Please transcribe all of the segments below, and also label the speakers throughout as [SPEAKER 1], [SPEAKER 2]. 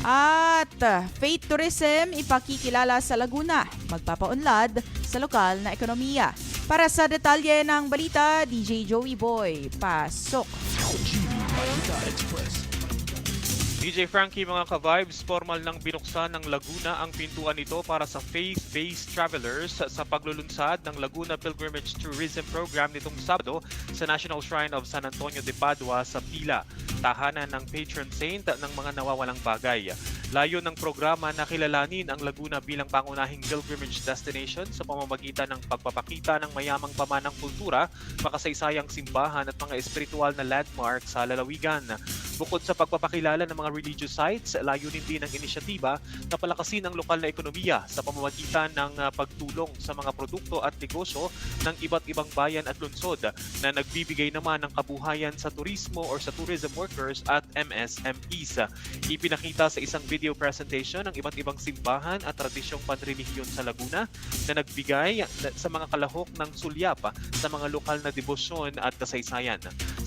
[SPEAKER 1] At Faith Tourism ipakikilala sa Laguna, magpapaunlad sa lokal na ekonomiya. Para sa detalye ng balita, DJ Joey Boy, pasok.
[SPEAKER 2] DJ Frankie mga ka-vibes, formal nang binuksan ng Laguna ang pintuan nito para sa faith-based travelers sa paglulunsad ng Laguna Pilgrimage Tourism Program nitong Sabado sa National Shrine of San Antonio de Padua sa Pila, tahanan ng patron saint ng mga nawawalang bagay. Layo ng programa na kilalanin ang Laguna bilang pangunahing pilgrimage destination sa pamamagitan ng pagpapakita ng mayamang pamanang kultura, makasaysayang simbahan at mga espiritual na landmark sa lalawigan. Bukod sa pagpapakilala ng mga religious sites, layunin din ng inisyatiba na palakasin ang lokal na ekonomiya sa pamamagitan ng uh, pagtulong sa mga produkto at negosyo ng iba't ibang bayan at lungsod na nagbibigay naman ng kabuhayan sa turismo or sa tourism workers at MSMEs. Ipinakita sa isang video presentation ng iba't ibang simbahan at tradisyong panrelihiyon sa Laguna na nagbigay sa mga kalahok ng sulyap sa mga lokal na debosyon at kasaysayan.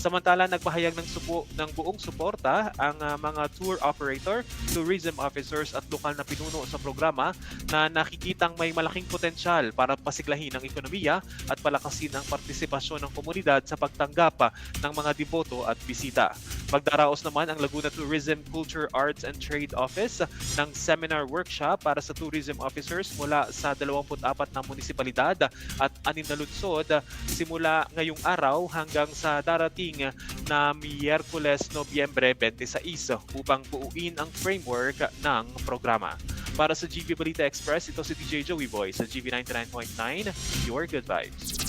[SPEAKER 2] Samantala, nagpahayag ng, supo, ng buong suporta ang uh, mga tour operator, tourism officers at lokal na pinuno sa programa na nakikitang may malaking potensyal para pasiglahin ang ekonomiya at palakasin ang partisipasyon ng komunidad sa pagtanggap ng mga deboto at bisita. Magdaraos naman ang Laguna Tourism, Culture, Arts and Trade Office ng seminar workshop para sa tourism officers mula sa 24 na munisipalidad at anin na lungsod simula ngayong araw hanggang sa darating na Miyerkules, Nobyembre 26 upang buuin ang framework ng programa. Para sa GB Balita Express, ito si DJ Joey Boy sa GB 99.9, Your Good Vibes.